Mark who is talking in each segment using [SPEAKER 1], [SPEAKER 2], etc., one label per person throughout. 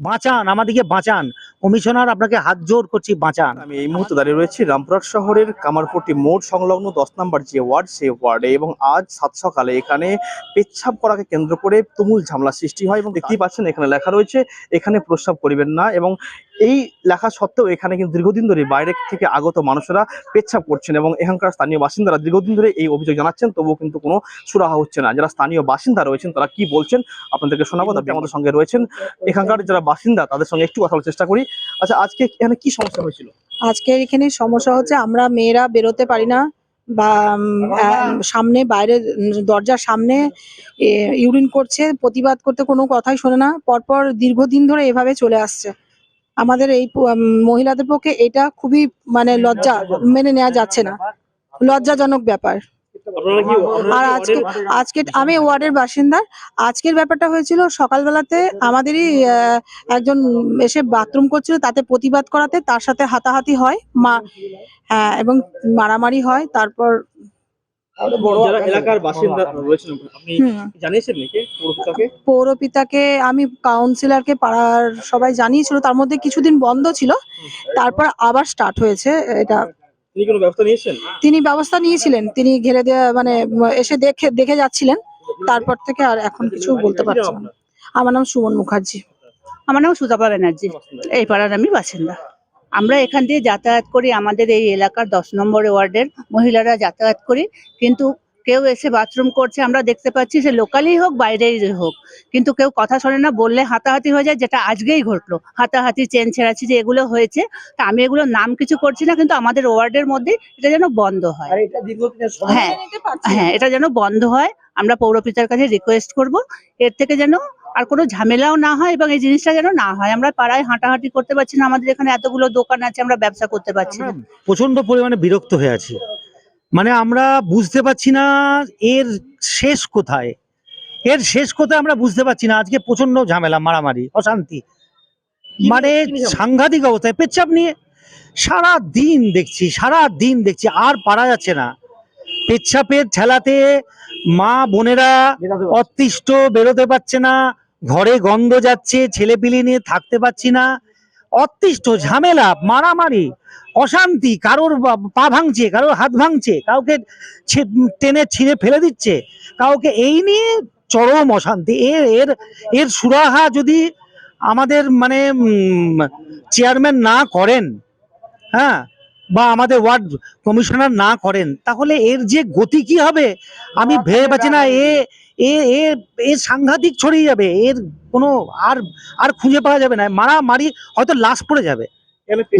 [SPEAKER 1] বাঁচান, আমাদেরকে বাঁচান। কমিশনার, আপনাকে হাত জোর করছি, বাঁচান।
[SPEAKER 2] আমি এই মুহূর্তে দাঁড়িয়ে রয়েছি রামপুরহাট শহরের কামারপট্টি মোড় সংলগ্ন দশ নম্বর যে ওয়ার্ড, সে ওয়ার্ডে এবং আজ সাত সকালে এখানে পেচ্ছাপ করাকে কেন্দ্র করে তুমুল ঝামেলা সৃষ্টি হয় এবং দেখতেই পাচ্ছেন এখানে লেখা রয়েছে, এখানে প্রস্রাব করিবেন না এবং এই লেখা সত্ত্বেও এখানে কিন্তু দীর্ঘদিন ধরে বাইরে থেকে আগত মানুষেরা পেচ্ছাপ করছেন এবং এখানকার স্থানীয় বাসিন্দারা দীর্ঘদিন ধরে এই অভিযোগ জানাচ্ছেন, তবুও কিন্তু কোনো সুরাহা হচ্ছে না। যারা স্থানীয় বাসিন্দা রয়েছেন, তারা কি বলছেন আপনাদেরকে শোনাবো? তারপরে আমাদের সঙ্গে রয়েছেন। এখানকার যারা বাসিন্দা, তাদের সঙ্গে একটু কথা বলার চেষ্টা করি। আচ্ছা আজকে এখানে কি সমস্যা হয়েছিল?
[SPEAKER 3] আজকের এখানে সমস্যা হচ্ছে, আমরা মেয়েরা বেরোতে পারি না বা সামনে বাইরে, দরজার সামনে ইউরিন করছে, প্রতিবাদ করতে কোনো কথাই শোনে না। পরপর দীর্ঘদিন ধরে এভাবে চলে আসছে। আমাদের এই মহিলাদের পক্ষে এটা খুবই মানে লজ্জা মেনে নেওয়া যাচ্ছে না। লজ্জাজনক ব্যাপার। আর আজকে আজকে আমি ওয়ার্ডের বাসিন্দা আজকের ব্যাপারটা হয়েছিল সকালবেলাতে আমাদেরই আহ, একজন এসে বাথরুম করছিল তাতে প্রতিবাদ করাতে তার সাথে হাতাহাতি হয় মা হ্যাঁ এবং মারামারি হয় তারপর
[SPEAKER 2] যারা এলাকার বাসিন্দা রয়েছেন আপনি জানিয়েছেন নাকি পৌরপিতাকে?
[SPEAKER 3] পৌরপিতাকে আমি কাউন্সিলরকে পাড়ার সবাই জানিয়েছিল তার মধ্যে কিছুদিন বন্ধ ছিল। তারপর আবার স্টার্ট হয়েছে এটা।
[SPEAKER 2] তিনি ব্যবস্থা নিয়েছেন?
[SPEAKER 3] তিনি ব্যবস্থা নিয়েছিলেন তিনি ঘেরে দেওয়া মানে এসে দেখে দেখে যাচ্ছিলেন। তারপর থেকে আর এখন কিছু বলতে পারছি না। আমার নাম সুমন মুখার্জি।
[SPEAKER 4] আমার নাম সুতাপা ব্যানার্জি। এই পাড়ার আমি বাসিন্দা। আমরা এখান দিয়ে যাতায়াত করি আমাদের এই এলাকার দশ নম্বর ওয়ার্ডের মহিলারা যাতায়াত করি। কিন্তু কেউ এসে বাথরুম করছে আমরা দেখতে পাচ্ছি সে লোকালই হোক বাইরেই হোক। কিন্তু কেউ কথা শোনে না বললে হাতাহাতি হয়ে যায় যেটা আজকেই ঘটলো। হাতাহাতি চেন ছেঁড়াছি যে এগুলো হয়েছে তা আমি এগুলো নাম কিছু করছি না কিন্তু আমাদের ওয়ার্ডের মধ্যে এটা যেন বন্ধ হয়। হ্যাঁ হ্যাঁ এটা যেন বন্ধ হয় আমরা পৌরপিতার কাছে রিকোয়েস্ট করব। এর থেকে যেন আর কোনো ঝামেলাও না হয় এবং এই জিনিসটা যেন না হয়। আমরা পাড়ায় হাঁটাহাঁটি করতে পারছি না আমাদের এখানে এতগুলো দোকান আছে আমরা ব্যবসা করতে পারছি না।
[SPEAKER 1] প্রচণ্ড পরিমাণে বিরক্ত হয়ে আছি। মানে আমরা বুঝতে পারছি না এর শেষ কোথায়। এর শেষ কোথায় আমরা বুঝতে পারছি না। আজকে প্রচণ্ড ঝামেলা মারামারি অশান্তি। মানে সাংঘাতিক অবস্থায় পেচ্ছাপ নিয়ে সারা দিন দেখছি সারা দিন দেখছি আর পারা যাচ্ছে না। পেচ্ছাপের ঠেলাতে মা বোনেরা অতিষ্ঠ বেরোতে পারছে না ঘরে গন্ধ যাচ্ছে ছেলেপিলি নিয়ে থাকতে পারছি না। অতিষ্ঠ ঝামেলা মারামারি অশান্তি কারোর পা ভাঙছে কারোর হাত ভাঙছে কাউকে টেনে ছিঁড়ে ফেলে দিচ্ছে কাউকে এই নিয়ে চরম অশান্তি। এর এর এর সুরাহা যদি আমাদের মানে চেয়ারম্যান না করেন হ্যাঁ বা আমাদের ওয়ার্ড কমিশনার না করেন তাহলে এর যে গতি কি হবে? আমি ভেবে পাচ্ছি না এ এ সাংঘাতিক ছড়িয়ে যাবে এর কোনো আর আর খুঁজে পাওয়া যাবে না মারামারি হয়তো লাশ পড়ে যাবে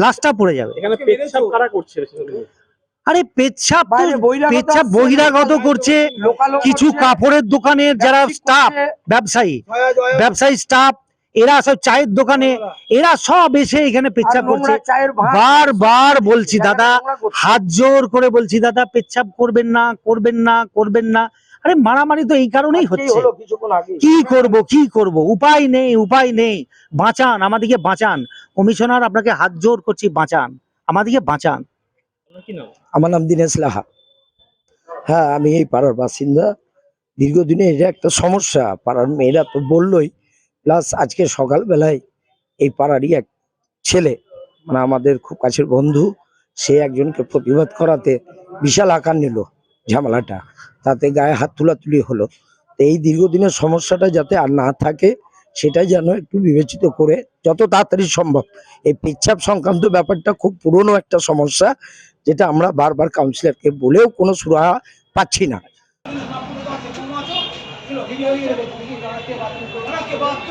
[SPEAKER 1] লাশটা পড়ে যাবে।
[SPEAKER 2] এখানে পেচ্ছাপ কারা করছে
[SPEAKER 1] আরে পেচ্ছাপ পেচ্ছাপ বহিরাগত করছে কিছু কাপড়ের দোকানের যারা স্টাফ ব্যবসায়ী ব্যবসায়ী স্টাফ এরা সব চায়ের দোকানে এরা সব এসে এখানে পেচ্ছাপ করছে।
[SPEAKER 5] ভাঁড়,
[SPEAKER 1] বারবার বলছি দাদা হাত জোর করে বলছি দাদা পেচ্ছাপ করবেন না করবেন না করবেন না। আরে মারামারি তো এই কারণেই হচ্ছে। কি করব কি করব? উপায় নেই উপায় নেই। বাঁচান আমাদেরকে বাঁচান। কমিশনার আপনাকে হাত জোর করছি বাঁচান। আমাদেরকে বাঁচান।
[SPEAKER 5] আমার নাম দিনেশ লাহা। হ্যাঁ আমি এই পাড়ার বাসিন্দা। দীর্ঘদিনে এটা একটা সমস্যা পাড়ার মেয়েরা তো বললোই প্লাস আজকে সকালবেলায় এই পাড়ারই এক ছেলে মানে আমাদের খুব কাছের বন্ধু, সে একজনকে প্রতিবাদ করাতে বিশাল আকার নিল ঝামেলাটা। তাতে গায়ে হাত তুলাতুলি হলো। তো এই দীর্ঘদিনের সমস্যাটা যাতে আর না থাকে, সেটাই যেন একটু বিবেচিত করে যত তাড়াতাড়ি সম্ভব। এই পেচ্ছাপ সংক্রান্ত ব্যাপারটা খুব পুরনো একটা সমস্যা, যেটা আমরা বারবার কাউন্সিলরকে বলেও কোনো সুরাহা পাচ্ছি না।
[SPEAKER 6] বলছে